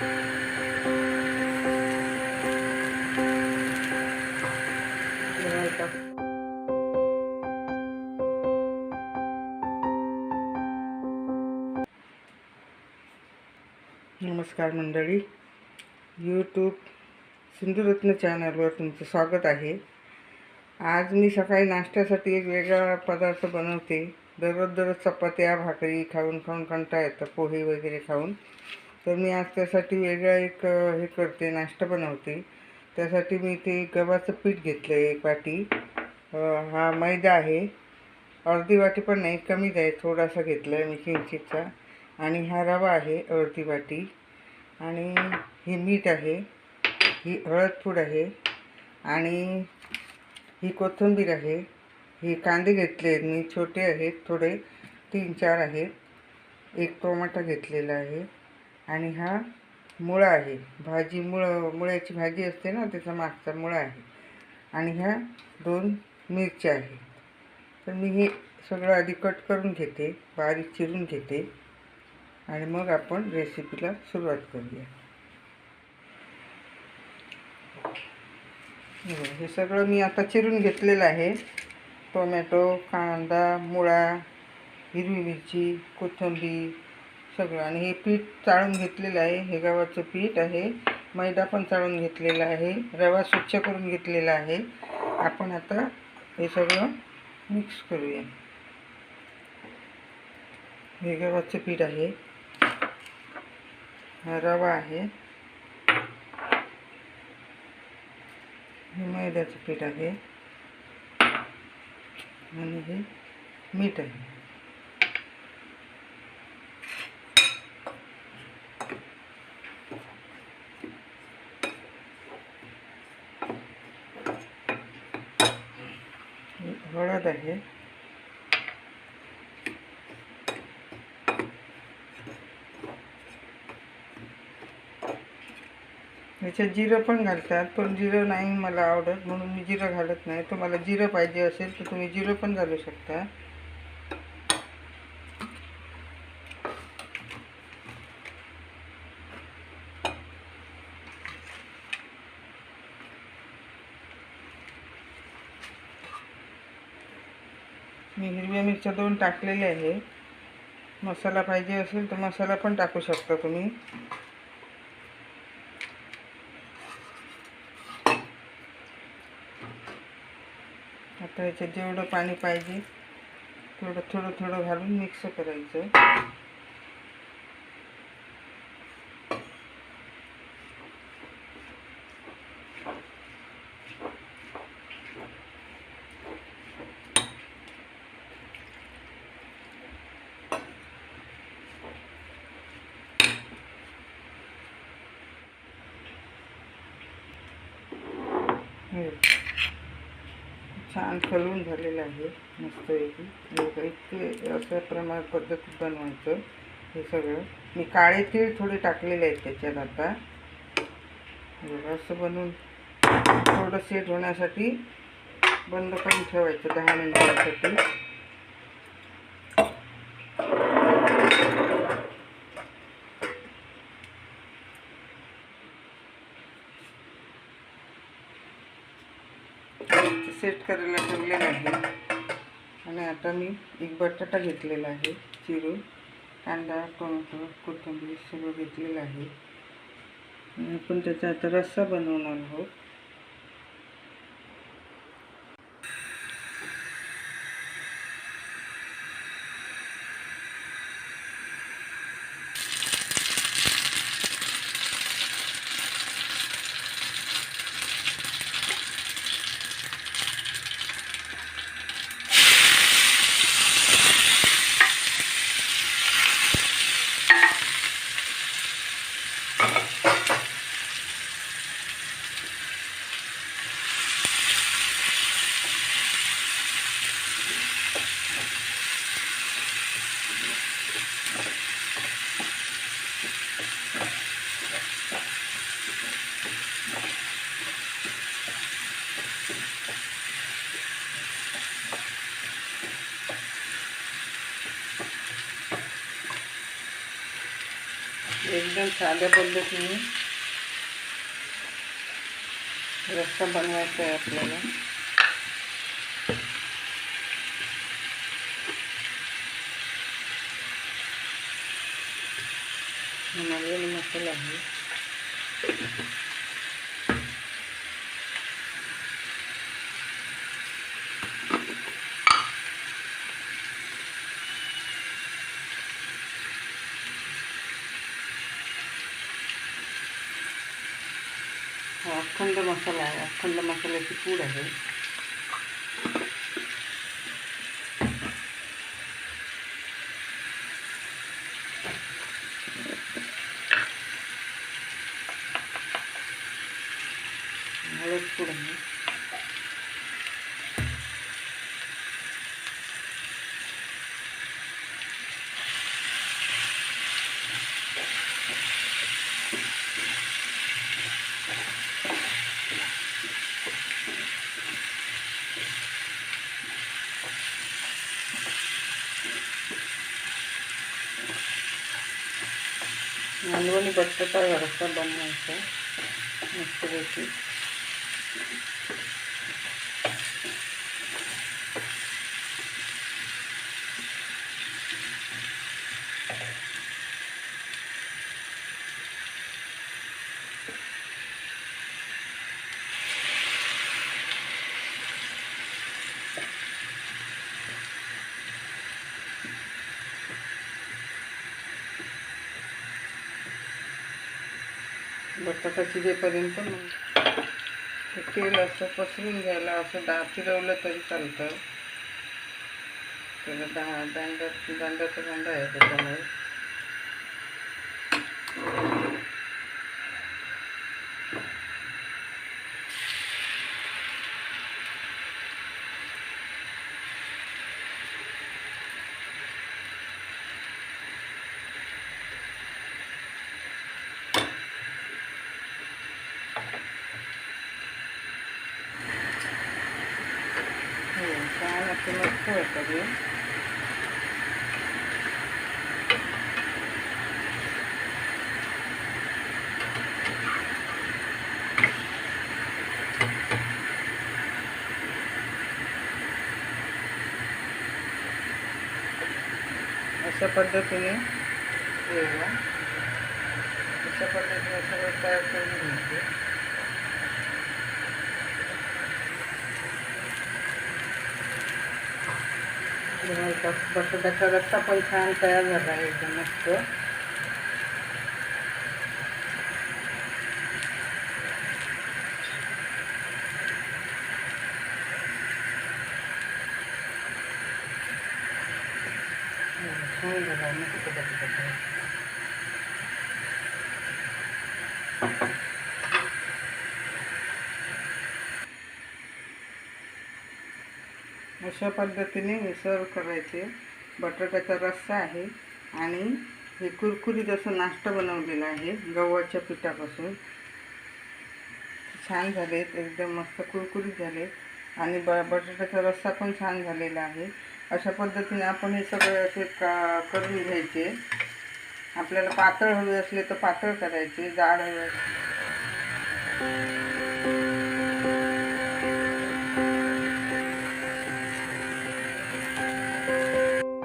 नमस्कार मंडळी. यूट्यूब सिंधुरत्न चॅनलवर तुमचं स्वागत आहे. आज मी सकाळी नाश्त्यासाठी एक वेगळा पदार्थ बनवते. दररोज दररोज चपात्या भाकरी खाऊन खाऊन कंटाळा येतं पोहे वगैरे खाऊन. तर मी आज त्यासाठी वेगळा एक हे करते नाश्ता बनवते. त्यासाठी मी ते गव्हाचं पीठ घेतलं आहे एक वाटी. हा मैदा आहे. अर्धी वाटी पण नाही कमीच आहे थोडासा घेतला आहे मी किंचितचा. आणि हा रवा आहे अर्धी वाटी. आणि हे मीठ आहे. ही हळद फूड आहे. आणि ही कोथिंबीर आहे. ही कांदे घेतले आहेत मी छोटे आहेत थोडे तीन चार आहेत. एक टोमॅटो घेतलेला आहे. आणि हा मुळा आहे. भाजी मुळं मुळ्याची भाजी असते ना त्याचा मागचा मुळा आहे. आणि ह्या दोन मिरच्या आहेत. तर मी हे सगळं आधी कट करून घेते बारीक चिरून घेते. आणि मग आपण रेसिपीला सुरुवात करूया. हे हे सगळं मी आता चिरून घेतलेलं आहे. टोमॅटो कांदा मुळा हिरवी मिरची कोथिंबीर सगळं. आणि हे पीठ चाळून घेतलेलं आहे. हे गव्हाचं पीठ आहे. मैदा पण चाळून घेतलेला आहे. रवा स्वच्छ करून घेतलेला आहे. आपण आता हे सगळं मिक्स करूया. हे गव्हाचं पीठ आहे. हा रवा आहे. हे मैद्याचं पीठ आहे. आणि हे मीठ आहे हे हळद आहे. याच्यात जिरं पण घालतात पण जिरं नाही मला आवडत म्हणून मी जिरं घालत नाही. तुम्हाला जिरं पाहिजे असेल तर तुम्ही जिरं पण घालू शकता. मी हिरव्या मिरच्या दोन टाकलेल्या आहे. मसाला पाहिजे असेल तर मसाला पण टाकू शकता तुम्ही. आता ह्याच्यात जेवढं पाणी पाहिजे तेवढं थोडं थोडं घालून मिक्स करायचं. हे. छान खलून झालेलं आहे मस्तपैकी. हे इतके अशा प्रमाण पद्धतीत बनवायचं हे सगळं. मी काळे तीळ थोडे टाकलेले आहेत त्याच्यात आता. असं बनवून थोडं सेट होण्यासाठी बंद करून ठेवायचं दहा मिनिटांसाठी. सेट करायला ठेवलेलं आहे. आणि आता मी एक बटाटा घेतलेला आहे चिरून. कांदा टोमॅटो कोथिंबीर सगळं घेतलेलं आहे. आणि आपण त्याचा आता रस्सा बनवणार आहोत. एकदम साध्या पद्धतीने रस्सा बनवायचा आहे आपल्याला. मसाला आहे. हा अखंड मसाला आहे अखंड मसाल्याची पूड आहे हळद पूड आहे मालवणी बटाटा रस्सा बनवायचा मस्तपैकी बटाटा शिजेपर्यंत तेल असं पसरून घ्यायला असं दहा फिरवलं तरी चालतं. त्याला दहा दांडा दांड्याचा दांडा आहे त्याच्यामुळे हो छान असं मस्त होतं अशा पद्धतीने अशा पद्धतीने सगळं तयार करून घ्यायचं. बटाट्याचा रस्सा पण छान तयार झाला आहे एकदम मस्त. हो, छान झाला मस्त बटाटा अशा पद्धतीने हे सर्व करायचे. बटाट्याचा रस्सा आहे आणि हे कुरकुरीत असं नाश्ता बनवलेला आहे गव्हाच्या पिठापासून. छान झालेत एकदम मस्त कुरकुरीत झालेत. आणि ब बटाट्याचा रस्सा पण छान झालेला आहे. अशा पद्धतीने आपण हे सगळे असे का करून घ्यायचे. आपल्याला पातळ हवे असले तर पातळ करायचे जाड हवे